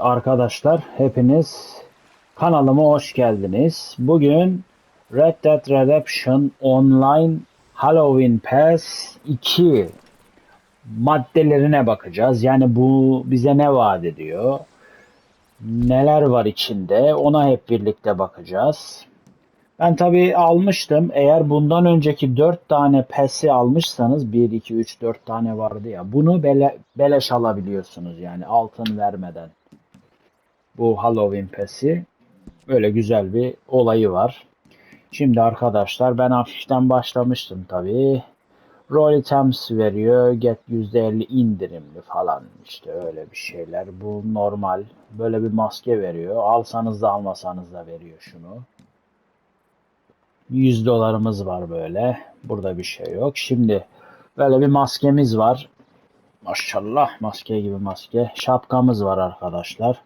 arkadaşlar hepiniz kanalıma hoş geldiniz. Bugün Red Dead Redemption Online Halloween Pass 2 maddelerine bakacağız. Yani bu bize ne vaat ediyor? Neler var içinde? Ona hep birlikte bakacağız. Ben tabii almıştım. Eğer bundan önceki 4 tane PES'i almışsanız 1, 2, 3, 4 tane vardı ya. Bunu bele, beleş alabiliyorsunuz yani altın vermeden. Bu Halloween PES'i. Böyle güzel bir olayı var. Şimdi arkadaşlar ben hafiften başlamıştım tabii. Roll items veriyor. Get %50 indirimli falan işte öyle bir şeyler. Bu normal. Böyle bir maske veriyor. Alsanız da almasanız da veriyor şunu. 100 dolarımız var böyle. Burada bir şey yok. Şimdi böyle bir maskemiz var. Maşallah maske gibi maske. Şapkamız var arkadaşlar.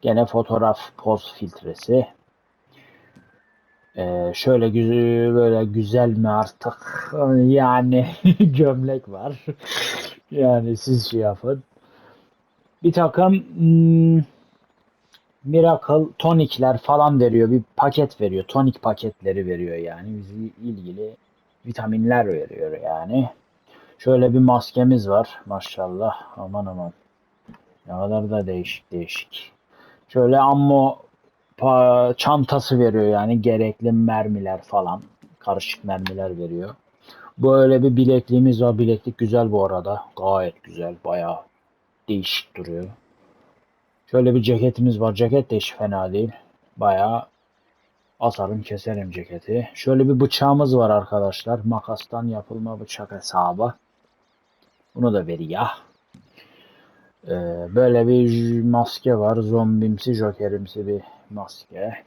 Gene fotoğraf poz filtresi. Ee, şöyle güzel böyle güzel mi artık yani gömlek var. yani siz şey yapın. Bir takım hmm, Miracle tonikler falan veriyor. Bir paket veriyor. Tonik paketleri veriyor yani. Bizi ilgili vitaminler veriyor yani. Şöyle bir maskemiz var. Maşallah. Aman aman. Ne kadar da değişik değişik. Şöyle ammo çantası veriyor yani. Gerekli mermiler falan. Karışık mermiler veriyor. Böyle bir bilekliğimiz var. Bileklik güzel bu arada. Gayet güzel. Bayağı değişik duruyor. Şöyle bir ceketimiz var. Ceket de hiç fena değil. Bayağı asarım keserim ceketi. Şöyle bir bıçağımız var arkadaşlar. Makastan yapılma bıçak hesabı. Bunu da veriyor. Ee, böyle bir maske var. Zombimsi, jokerimsi bir maske.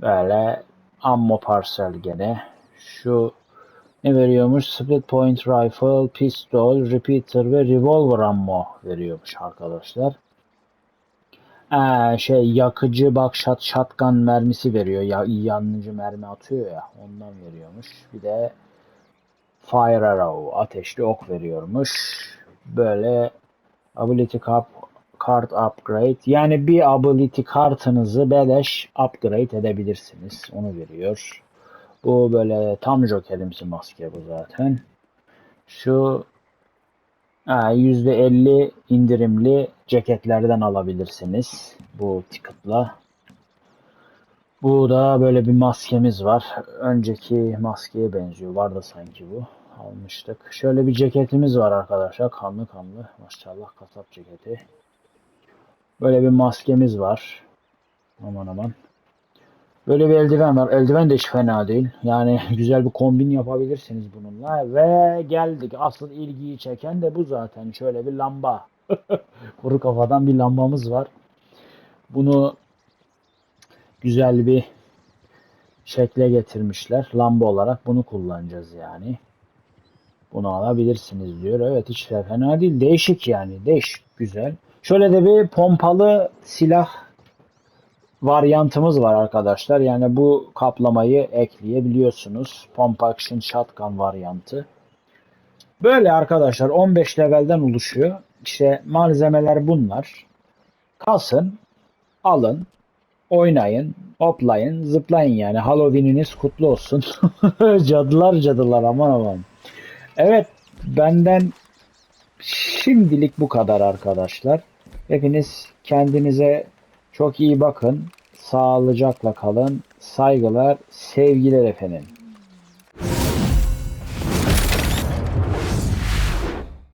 Böyle ammo parsel gene. Şu ne veriyormuş? Split point rifle, pistol, repeater ve revolver ammo veriyormuş arkadaşlar. Ee, şey yakıcı bak shot, shotgun mermisi veriyor. Ya, yanıcı mermi atıyor ya. Ondan veriyormuş. Bir de fire arrow ateşli ok veriyormuş. Böyle ability card, card upgrade. Yani bir ability kartınızı beleş upgrade edebilirsiniz. Onu veriyor. Bu böyle tam jokerimsi maske bu zaten. Şu ha, %50 indirimli ceketlerden alabilirsiniz bu ticket'la. Bu da böyle bir maskemiz var. Önceki maskeye benziyor. Vardı sanki bu. Almıştık. Şöyle bir ceketimiz var arkadaşlar. Kanlı kanlı. Maşallah kasap ceketi. Böyle bir maskemiz var. Aman aman. Böyle bir eldiven var. Eldiven de hiç fena değil. Yani güzel bir kombin yapabilirsiniz bununla. Ve geldik. Asıl ilgiyi çeken de bu zaten. Şöyle bir lamba. Kuru kafadan bir lambamız var. Bunu güzel bir şekle getirmişler. Lamba olarak bunu kullanacağız yani. Bunu alabilirsiniz diyor. Evet hiç de fena değil. Değişik yani. Değişik. Güzel. Şöyle de bir pompalı silah varyantımız var arkadaşlar. Yani bu kaplamayı ekleyebiliyorsunuz. Pump Action Shotgun varyantı. Böyle arkadaşlar 15 levelden oluşuyor. İşte malzemeler bunlar. Kasın, alın, oynayın, hoplayın, zıplayın yani. Halloween'iniz kutlu olsun. cadılar cadılar aman aman. Evet benden şimdilik bu kadar arkadaşlar. Hepiniz kendinize çok iyi bakın. Sağlıcakla kalın. Saygılar, sevgiler efendim.